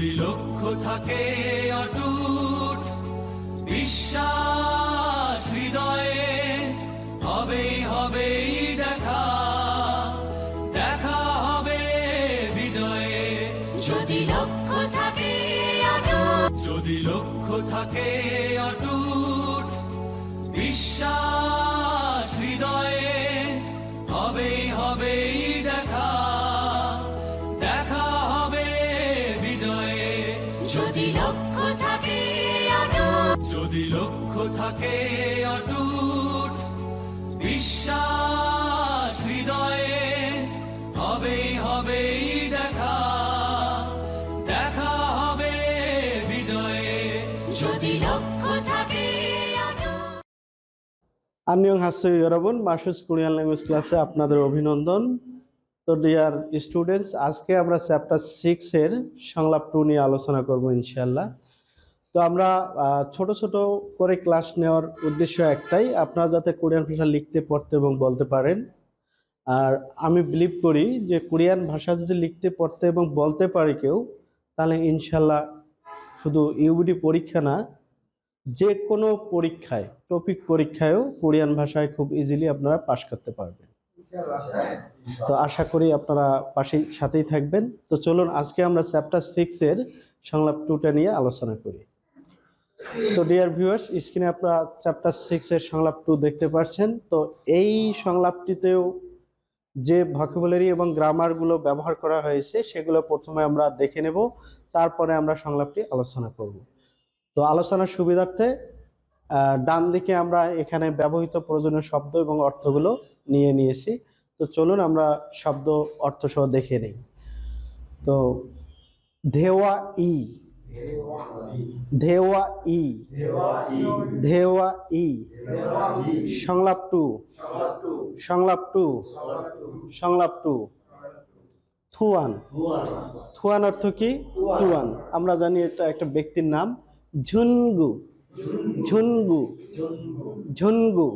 যদি লক্ষ্য থাকে অটুট বিশ্বাস থাকে অটুট বিশ্বাস হৃদয়ে হবেই হবেই দেখা। দেখা হবে বিজয়ে। যদি লক্ষ্য থাকে হাসি ইরাবন মাসুস কোরিয়ান ল্যাঙ্গুয়েজ ক্লাসে আপনাদের অভিনন্দন। তো ডিয়ার স্টুডেন্টস আজকে আমরা চ্যাপ্টার সিক্স এর সংলাপ টু নিয়ে আলোচনা করব ইনশাল্লাহ তো আমরা ছোট ছোট করে ক্লাস নেওয়ার উদ্দেশ্য একটাই, আপনারা যাতে কোরিয়ান ভাষা লিখতে, পড়তে এবং বলতে পারেন। আর আমি বিলিভ করি যে কোরিয়ান ভাষা যদি লিখতে, পড়তে এবং বলতে পারে কেউ, তাহলে ইনশাল্লাহ শুধু ইউবিডি পরীক্ষা না, যে কোনো পরীক্ষায় টপিক পরীক্ষায়ও কোরিয়ান ভাষায় খুব ইজিলি আপনারা পাশ করতে পারবেন। তো আশা করি আপনারা পাশেই, সাথেই থাকবেন। তো চলুন, আজকে আমরা চ্যাপ্টার সিক্স এর সংলাপ টুটা নিয়ে আলোচনা করি। তো ডিয়ার ভিউয়ার্স স্ক্রিনে আপনারা চ্যাপ্টার সিক্স এর সংলাপ টু দেখতে পাচ্ছেন তো এই সংলাপটিতেও যে ভকেবুলারি এবং গ্রামারগুলো ব্যবহার করা হয়েছে, সেগুলো প্রথমে আমরা দেখে নেব, তারপরে আমরা সংলাপটি আলোচনা করব। তো আলোচনার সুবিধার্থে ডান দিকে আমরা এখানে ব্যবহৃত প্রয়োজনীয় শব্দ এবং অর্থগুলো নিয়ে নিয়েছি। তো চলুন আমরা শব্দ অর্থ সহ দেখে নিই। তো, ধেওয়া ই। ধেওয়া ই। ধেওয়া ই। সংলাপ টু। সংলাপ টু। সংলাপ টু। থুয়ান। থুয়ান অর্থ কি? টুয়ান আমরা জানি এটা একটা ব্যক্তির নাম। ঝুনগু। ঝুনগু। ঝুনগু।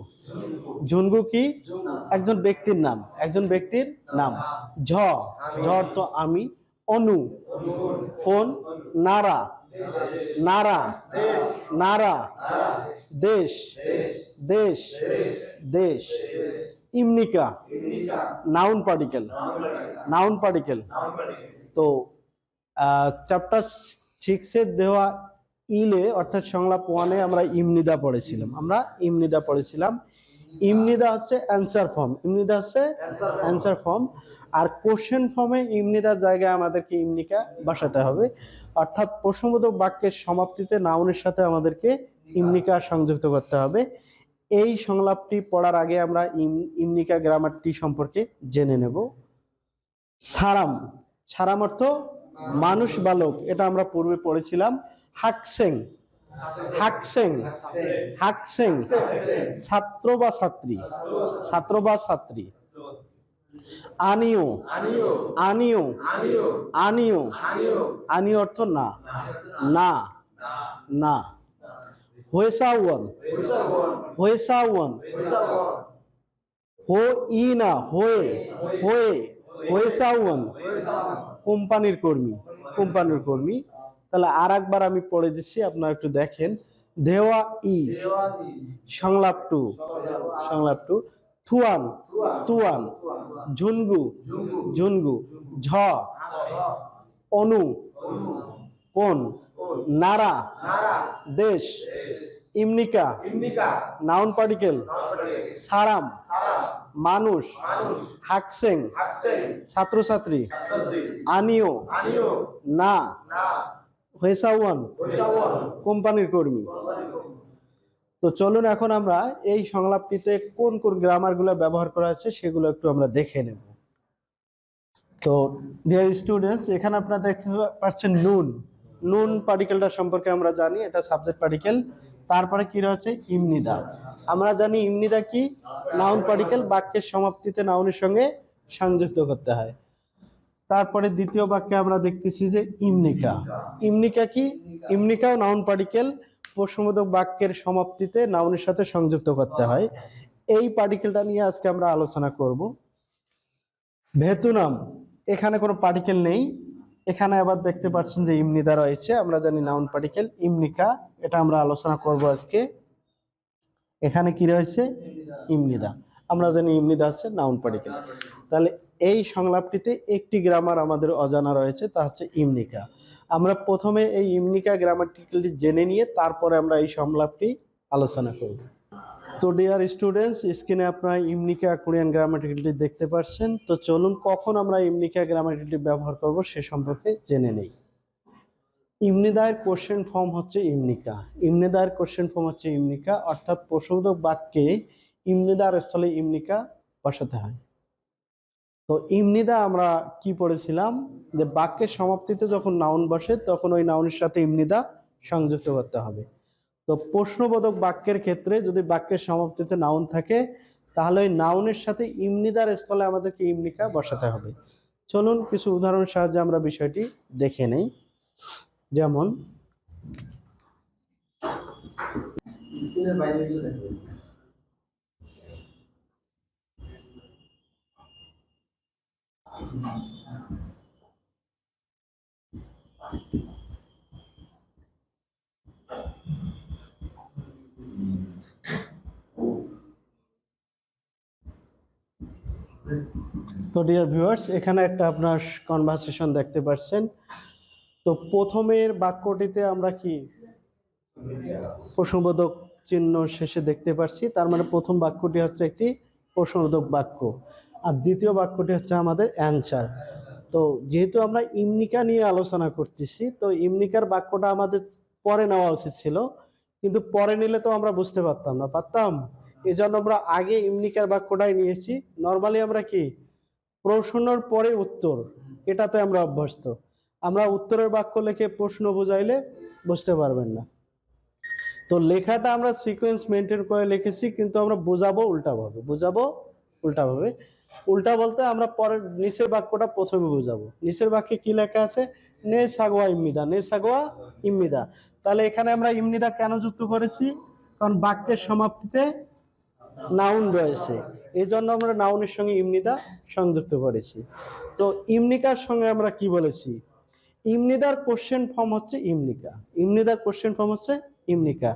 ঝুনগু কি? একজন ব্যক্তির নাম। একজন ব্যক্তির নাম। ঝ। ঝ অর্থ আমি। অনু কোন নারা নারা নারা, দেশ দেশ দেশ, ইমনিকা, নাউন পার্টিকেল নাউন পার্টিকেল। তো চ্যাপ্টার সিক্সের দেওয়া ইলে অর্থাৎ সংলাপ ওয়ানে আমরা ইমনিদা পড়েছিলাম। আমরা ইমনিদা পড়েছিলাম ইমনিদা হচ্ছে অ্যান্সার ফর্ম। ইমনিদা হচ্ছে অ্যান্সার ফর্ম। আর কোশ্চেন ফর্মে ইমনিদার জায়গায় আমাদেরকে ইমনিকা বসাতে হবে। অর্থাৎ প্রশ্নবোধক বাক্যের সমাপ্তিতে নাউনের সাথে আমাদেরকে ইমনিকা সংযুক্ত করতে হবে। এই সংলাপটি পড়ার আগে আমরা ইম- ইমনিকা গ্রামারটি সম্পর্কে জেনে নেব। সারাম। সারাম অর্থ মানুষ, বালক। এটা আমরা পূর্বে পড়েছিলাম। হাকসেং। হাকসেং হাকসেং ছাত্র বা ছাত্রী? ছাত্র বা ছাত্রী? আনিও। আনিও। আনিও। আনিও অর্থ না। না। না। হয়েসাওয়ান হয়েসাওয়ান হো ই না হয়ে। হয়ে। হয়েসাওয়ান কোম্পানির কর্মী। কোম্পানির কর্মী। তাহলে আর একবার আমি পড়ে দিচ্ছি আপনারা একটু দেখেন। দেওয়া ই। সংলাপ টু। সংলাপ টু। থুয়ান। তুয়ান ঝুনগু। ঝুনগু। ঝ। অনু। কোন? নারা। দেশ। ইমনিকা। Noun particle. সারাম। মানুষ। হাকসেং। ছাত্রছাত্রী। আনিও। না। হয়েসাওয়ান কোম্পানির কর্মী। তো চলুন এখন আমরা এই সংলাপটিতে কোন কোন গ্রামারগুলো ব্যবহার করা আছে সেগুলো একটু আমরা দেখে নেব। তো ডিয়ার স্টুডেন্টস এখানে আপনারা দেখতে পাচ্ছেন নুন। নুন পার্টিকেলটা সম্পর্কে আমরা জানি এটা সাবজেক্ট পার্টিকেল তারপরে কি রয়েছে? ইমনিদা। আমরা জানি ইমনিদা কি? নাউন পার্টিকেল বাক্যের সমাপ্তিতে নাউনের সঙ্গে সংযুক্ত করতে হয়। তারপরে দ্বিতীয় বাক্যে আমরা দেখতেছি যে ইমনিকা। ইমনিকা কি? ইমনিকাও নাউন পার্টিকেল প্রশ্নবোধক বাক্যের সমাপ্তিতে নাউনের সাথে সংযুক্ত করতে হয়। এই পার্টিকেলটা নিয়ে আজকে আমরা আলোচনা করব। ভেতুনাম এখানে কোনো পার্টিকেল নেই। এখানে আবার দেখতে পাচ্ছেন যে ইমনিদা রয়েছে। আমরা জানি নাউন পার্টিকেল, ইমনিকা, এটা আমরা আলোচনা করব আজকে। এখানে কি রয়েছে? ইমনিদা। আমরা জানি ইমনিদা হচ্ছে নাউন পার্টিকেল। তাহলে এই সংলাপটিতে একটি গ্রামার আমাদের অজানা রয়েছে, তা হচ্ছে ইমনিকা। আমরা প্রথমে এই ইমনিকা গ্রামাটিক্যালটি জেনে নিয়ে তারপরে আমরা এই সংলাপটি আলোচনা করব। তো ডিয়ার স্টুডেন্টস স্ক্রিনে আপনারা ইমনিকা কোরিয়ান গ্রামাটিক্যালটি দেখতে পাচ্ছেন তো চলুন কখন আমরা ইমনিকা গ্রামাটিক্যালটি ব্যবহার করব সে সম্পর্কে জেনে নেই। ইমনিদায়ের কোশ্চেন ফর্ম হচ্ছে ইমনিকা। ইমনিদায়ের কোশ্চেন ফর্ম হচ্ছে ইমনিকা। অর্থাৎ প্রসবোধক বাক্যে ইমনিদার স্থলে ইমনিকা বসাতে হয়। তো ইমনিদা আমরা কি পড়েছিলাম? যে বাক্যের সমাপ্তিতে যখন নাউন বসে, তখন ওই নাউনের সাথে ইমনিদা সংযুক্ত করতে হবে। তো প্রশ্নবোধক বাক্যের ক্ষেত্রে যদি বাক্যের সমাপ্তিতে নাউন থাকে, তাহলে ওই নাউনের সাথে ইমনিদার স্থলে আমাদেরকে ইমনিকা বসাতে হবে। চলুন কিছু উদাহরণ সাহায্যে আমরা বিষয়টি দেখে নেই। যেমন তো ডিয়ার ভিউয়ার্স এখানে একটা আপনার কনভারসেশন দেখতে পাচ্ছেন। তো প্রথমের বাক্যটিতে আমরা কি প্রশ্নবোধক চিহ্ন শেষে দেখতে পাচ্ছি তার মানে প্রথম বাক্যটি হচ্ছে একটি প্রশ্নবোধক বাক্য। আর দ্বিতীয় বাক্যটি হচ্ছে আমাদের অ্যান্সার। তো যেহেতু আমরা ইমনিকা নিয়ে আলোচনা করতেছি, তো ইমনিকার বাক্যটা আমাদের পরে নেওয়া উচিত ছিল, কিন্তু পরে নিলে তো আমরা বুঝতে পারতাম না। পারতাম? এই জন্য আমরা আগে ইমনিকার বাক্যটাই নিয়েছি। নর্মালি আমরা কি? প্রশ্নর পরে উত্তর, এটাতে আমরা অভ্যস্ত। আমরা উত্তরের বাক্য লিখে প্রশ্ন বুঝাইলে বুঝতে পারবেন না। তো লেখাটা আমরা সিকোয়েন্স মেনটেন করে লিখেছি, কিন্তু আমরা বোঝাবো উল্টাভাবে বোঝাবো উল্টাভাবে। উল্টা বলতে আমরা পরের নিচের বাক্যটা প্রথমে বোঝাবো। নিচের বাক্যে কি লেখা আছে? নে সাগোয়া ইম্মিদা নে সাগোয়া ইম্মিদা তাহলে এখানে আমরা ইমনিদা কেন যুক্ত করেছি? কারণ বাক্যের সমাপ্তিতে নাউন রয়েছে। এই জন্য আমরা নাউনের সঙ্গে ইমনিদা সংযুক্ত করেছি। তো ইমনিকার সঙ্গে আমরা কি বলেছি? ইমনিদার কোশ্চেন ফর্ম হচ্ছে ইমনিকা। ইমনিদার কোশ্চেন ফর্ম হচ্ছে ইমনিকা।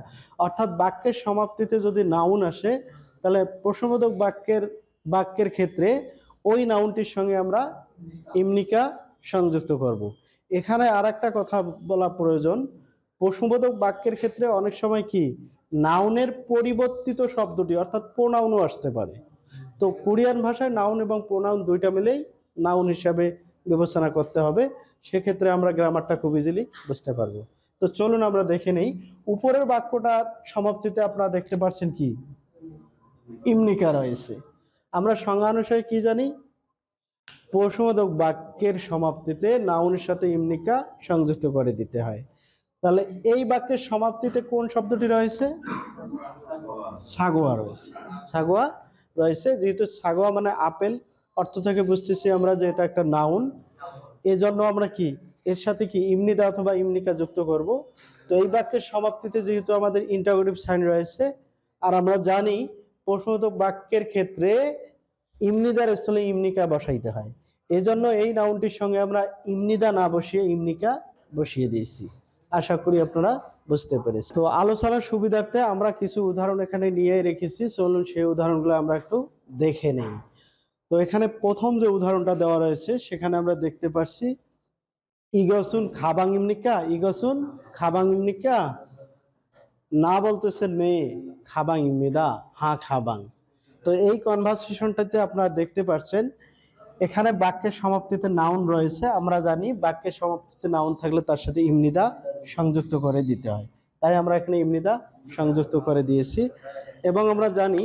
অর্থাৎ বাক্যের সমাপ্তিতে যদি নাউন আসে, তাহলে প্রশ্নবোধক বাক্যের বাক্যের ক্ষেত্রে ওই নাউনটির সঙ্গে আমরা ইমনিকা সংযুক্ত করব। এখানে আর কথা বলা প্রয়োজন। প্রশ্নবোধক বাক্যের ক্ষেত্রে অনেক সময় কি? নাউনের পরিবর্তিত শব্দটি, অর্থাৎ প্রোনাউনও আসতে পারে। তো কোরিয়ান ভাষায় নাউন এবং প্রোনাউন দুইটা মিলেই নাউন হিসাবে বিবেচনা করতে হবে। সেক্ষেত্রে আমরা গ্রামারটা খুব ইজিলি বুঝতে পারব। তো চলুন আমরা দেখে নেই। উপরের বাক্যটা সমাপ্তিতে আপনারা দেখতে পাচ্ছেন কি? ইমনিকা রয়েছে। আমরা সংজ্ঞানুসারে কি জানি? প্রশ্নবোধক বাক্যের সমাপ্তিতে নাউনের সাথে ইমনিকা সংযুক্ত করে দিতে হয়। তাহলে এই বাক্যের সমাপ্তিতে কোন শব্দটি রয়েছে? সাগোয়া রয়েছে। সাগোয়া রয়েছে, যেহেতু সাগোয়া মানে আপেল, অর্থ থেকে বুঝতেছি আমরা যে এটা একটা নাউন। এজন্য আমরা কি, এর সাথে কি ইমনিদা অথবা ইমনিকা যুক্ত করব? তো এই বাক্যের সমাপ্তিতে যেহেতু আমাদের ইন্টারোগেটিভ সাইন রয়েছে, আর আমরা জানি প্রশ্নবোধক বাক্যের ক্ষেত্রে ইমনিদার স্থলে ইমনিকা বসাইতে হয়। এজন্য এই নাউনটির সঙ্গে আমরা ইমনিদা না বসিয়ে ইমনিকা বসিয়ে দিয়েছি। আশা করি আপনারা বুঝতে পেরেছেন। তো আলোচনার সুবিধার্থে আমরা কিছু উদাহরণ এখানে নিয়ে রেখেছি। চলুন সেই উদাহরণগুলো আমরা একটু দেখে নেই। তো এখানে প্রথম যে উদাহরণটা দেওয়া রয়েছে, সেখানে আমরা দেখতে পাচ্ছি, ইগসুন খাবাং ইমনিকা, ইগসুন খাবাং ইমনিকা না বলতেছে মেয়ে, খাবাং ইমিদা হা খাবাং। তো এই কনভারসেশনটাতে আপনারা দেখতে পাচ্ছেন এখানে বাক্যের সমাপ্তিতে নাউন রয়েছে, আমরা জানি বাক্যের সমাপ্তিতে নাউন থাকলে তার সাথে ইমনিদা সংযুক্ত করে দিতে হয়। তাই আমরা এখানে ইমনিদা সংযুক্ত করে দিয়েছি। এবং আমরা জানি,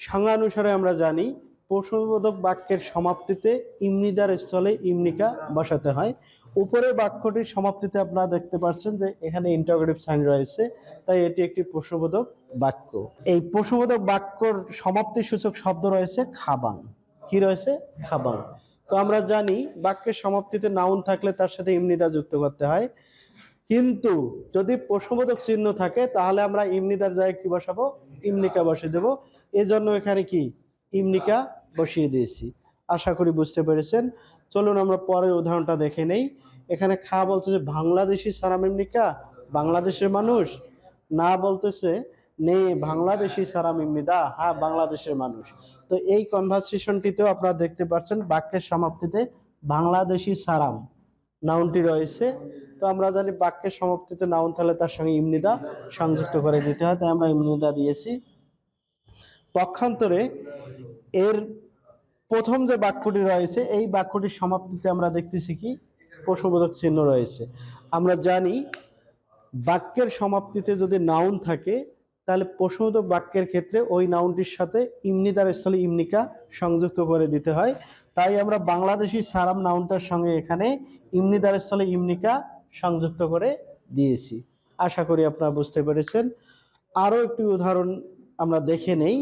সংজ্ঞানুসারে আমরা জানি, প্রশ্নবোধক বাক্যের সমাপ্তিতে ইমনিদার স্থলে ইমনিকা বসাতে হয়। উপরের বাক্যটির সমাপ্তিতে আপনারা দেখতে পাচ্ছেন যে এখানে ইন্টারোগেটিভ সাইন রয়েছে, তাই এটি একটি প্রশ্নবোধক বাক্য। এই প্রশ্নবোধক বাক্যর সমাপ্তি সূচক শব্দ রয়েছে খাবাং। কি রয়েছে? খাবাং। তো আমরা জানি বাক্যের সমাপ্তিতে নাউন থাকলে তার সাথে ইমনিদা যুক্ত করতে হয়। কিন্তু যদি প্রশ্নবোধক চিহ্ন থাকে, তাহলে আমরা ইমনিদার জায়গায় কি বসাবো? ইমনিকা বসিয়ে দেবো। এজন্য এখানে কি? ইমনিকা বসিয়ে দিয়েছি। আশা করি বুঝতে পেরেছেন। চলুন আমরা পরের উদাহরণটা দেখে নেই। এখানে খা বলতেছে বাংলাদেশি সারাম ইমনিকা বাংলাদেশের মানুষ। না বলতেছে নেই বাংলাদেশি সারাম ইমনিদা হ্যাঁ বাংলাদেশের মানুষ। তো এই কনভারসেশনটিতেও আপনারা দেখতে পাচ্ছেন বাক্যের সমাপ্তিতে বাংলাদেশি সারাম নাউনটি রয়েছে। তো আমরা জানি বাক্যের সমাপ্তিতে নাউন তাহলে তার সঙ্গে ইমনিদা সংযুক্ত করে দিতে হয়, তাই আমরা ইমনিদা দিয়েছি। পক্ষান্তরে এর প্রথম যে বাক্যটি রয়েছে, এই বাক্যটির সমাপ্তিতে আমরা দেখতেছি কি? প্রশ্নবোধক চিহ্ন রয়েছে। আমরা জানি, বাক্যের সমাপ্তিতে যদি নাউন থাকে, তাহলে প্রশ্নবোধক বাক্যের ক্ষেত্রে ওই নাউনটির সাথে ইমনিদার স্থলে ইমনিকা সংযুক্ত করে দিতে হয়। তাই আমরা বাংলাদেশি সারাম নাউনটার সঙ্গে এখানে ইমনিদার স্থলে ইমনিকা সংযুক্ত করে দিয়েছি। আশা করি আপনারা বুঝতে পেরেছেন। আরও একটি উদাহরণ আমরা দেখে নেই।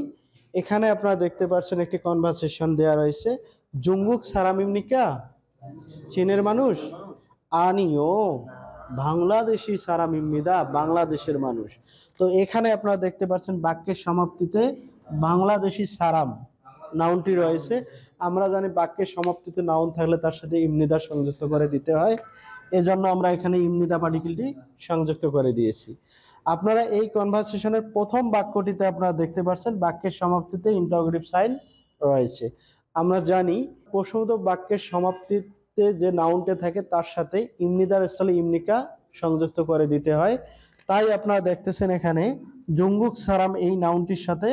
এখানে আপনারা দেখতে পাচ্ছেন একটি কনভারসেশন দেওয়া রয়েছে। জুঙ্গুক সারাম ইমনিকা চীনের মানুষ? আনিও, বাংলাদেশি সারাম ইমনিদা বাংলাদেশের মানুষ। তো এখানে আপনারা দেখতে পাচ্ছেন বাক্যের সমাপ্তিতে বাংলাদেশি সারাম নাউনটি রয়েছে। আমরা জানি বাক্যের সমাপ্তিতে নাউন থাকলে তার সাথে ইমনিদা সংযুক্ত করে দিতে হয়। এজন্য আমরা এখানে ইমনিদা পার্টিকেলটি সংযুক্ত করে দিয়েছি। আপনারা এই কনভারসেশনের প্রথম বাক্যটিতে আপনারা দেখতে পাচ্ছেন বাক্যের সমাপ্তিতে ইন্টারোগেটিভ সাইন রয়েছে। আমরা জানি প্রশ্নবোধক বাক্যের সমাপ্তিতে যে নাউনটে থাকে, তার সাথে ইমনিদার স্থলে ইমনিকা সংযুক্ত করে দিতে হয়। তাই আপনারা দেখতেছেন এখানে, জঙ্গুক সারাম এই নাউনটির সাথে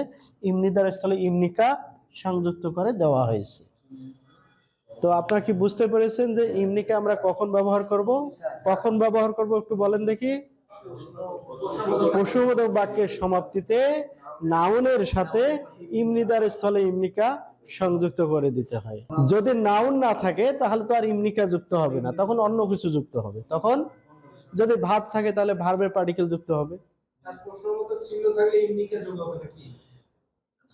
ইমনিদার স্থলে ইমনিকা সংযুক্ত করে দেওয়া হয়েছে। তো আপনারা কি বুঝতে পেরেছেন যে ইমনিকা আমরা কখন ব্যবহার করব? কখন ব্যবহার করব একটু বলেন দেখি। প্রশ্নবোধক বাক্যের সমাপ্তিতে নাউনের সাথে ইমনিদার স্থলে ইমনিকা সংযুক্ত করে দিতে হয়। যদি নাউন না থাকে তাহলে তো আর ইমনিকা যুক্ত হবে না। তখন অন্য কিছু যুক্ত হবে। তখন যদি ভাব থাকে তাহলে ভার্বের পার্টিকেল যুক্ত হবে।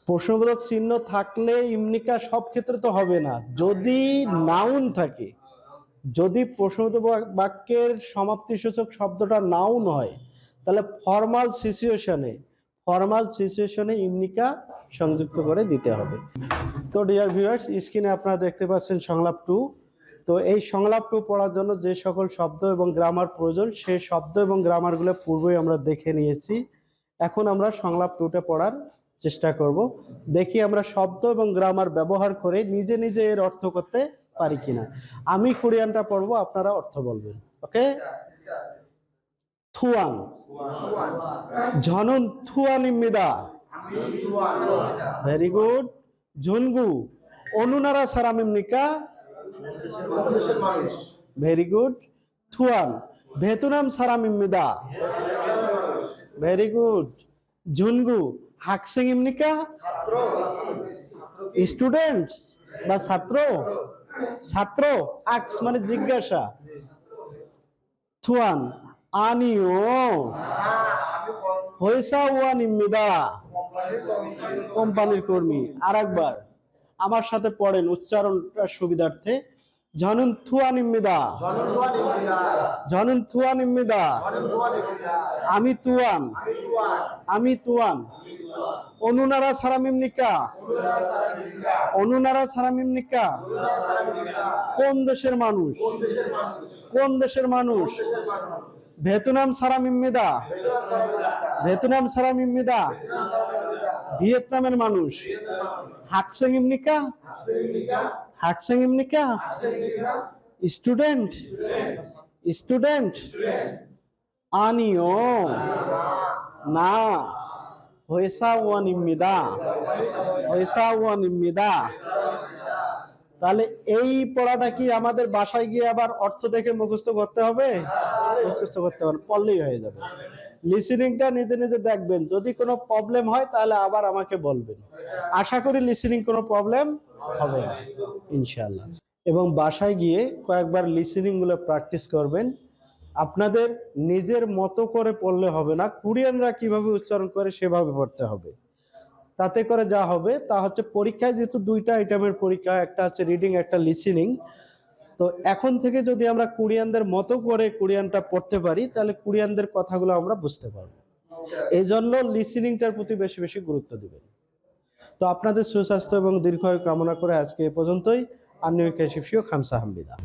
প্রশ্নবোধক চিহ্ন থাকলে ইমনিকা সব ক্ষেত্রে তো হবে না। যদি নাউন থাকে যদি বাক- বাক্যের সমাপ্তি সূচক শব্দটা নাউন হয়, তাহলে ফর্মাল সিচুয়েশনে ফর্মাল সিচুয়েশনে ইমনিকা সংযুক্ত করে দিতে হবে। তো ডিয়ার ভিউয়ার্স স্ক্রিনে আপনারা দেখতে পাচ্ছেন সংলাপ টু তো এই সংলাপ টু পড়ার জন্য যে সকল শব্দ এবং গ্রামার প্রয়োজন সেই শব্দ এবং গ্রামারগুলো পূর্বেই আমরা দেখে নিয়েছি। এখন আমরা সংলাপ টুটা পড়ার চেষ্টা করব। দেখি আমরা শব্দ এবং গ্রামার ব্যবহার করে নিজে নিজে এর অর্থ করতে পারি কিনা। আমি কোরিয়ানটা পড়ব, আপনারা অর্থ বলবেন। ওকে থুয়াং ঝনন থুয়ানিমিদা ভেরি গুড ঝুনগু। অনুনারা সারামিমনিকা ভেরি গুড থুয়ান। ভেতুনাম সারামিমিদা ভেরি গুড ঝুনগু। হাকসিং ইমনিকা স্টুডেন্টস বা ছাত্র? ছাত্র, আক্স মানে জিজ্ঞাসা। থুয়ান, আনিও। হইসা ওয়ান ইমিদা কোম্পানির কর্মী। আর আমার সাথে পড়েন উচ্চারণটা সুবিধার্থে। ঝনুন থুয়ান ইমিদা ঝনুন থুয়ান ইমিদা আমি তুয়ান আমি তুয়ান অনুনারা সারামিমনিকা অনুনারা সারামিমনিকা কোন দেশের মানুষ? কোন দেশের মানুষ? ভেতুনাম সারামিমিদা ভেতুনাম সারামিমিদা ভিয়েতনামের মানুষ। হাকসেং ইমনিকা হাকসেং ইমনিকা স্টুডেন্ট স্টুডেন্ট আনিও না হয়েসা ওয়ানিমিদা হয়েসা ওয়ানিমিদা তাহলে এই পড়াটা কি আমাদের বাসায় গিয়ে আবার অর্থ দেখে মুখস্থ করতে হবে? মুখস্থ করতে হবে, পড়লেই হয়ে যাবে। লিসেনিংটা নিজে নিজে দেখবেন। যদি কোনো প্রবলেম হয়, তাহলে আবার আমাকে বলবেন। আশা করি লিসেনিং কোনো প্রবলেম হবে না, ইনশাআল্লাহ। এবং বাসায় গিয়ে কয়েকবার লিসেনিংগুলো প্র্যাকটিস করবেন। আপনাদের নিজের মতো করে পড়লে হবে না, কোরিয়ানরা কীভাবে উচ্চারণ করে সেভাবে পড়তে হবে। তাতে করে যা হবে, তা হচ্ছে পরীক্ষায় যেহেতু দুইটা আইটেমের পরীক্ষা, একটা হচ্ছে রিডিং একটা লিসেনিং তো এখন থেকে যদি আমরা কোরিয়ানদের মতো করে কোরিয়ানটা পড়তে পারি, তাহলে কোরিয়ানদের কথাগুলো আমরা বুঝতে পারব। এই জন্য লিসিনিংটার প্রতি বেশি বেশি গুরুত্ব দিবেন। তো আপনাদের সুস্বাস্থ্য এবং দীর্ঘায়ু কামনা করে আজকে এ পর্যন্তই। আন্নিউ কেশিফিও খামসা হামবিদা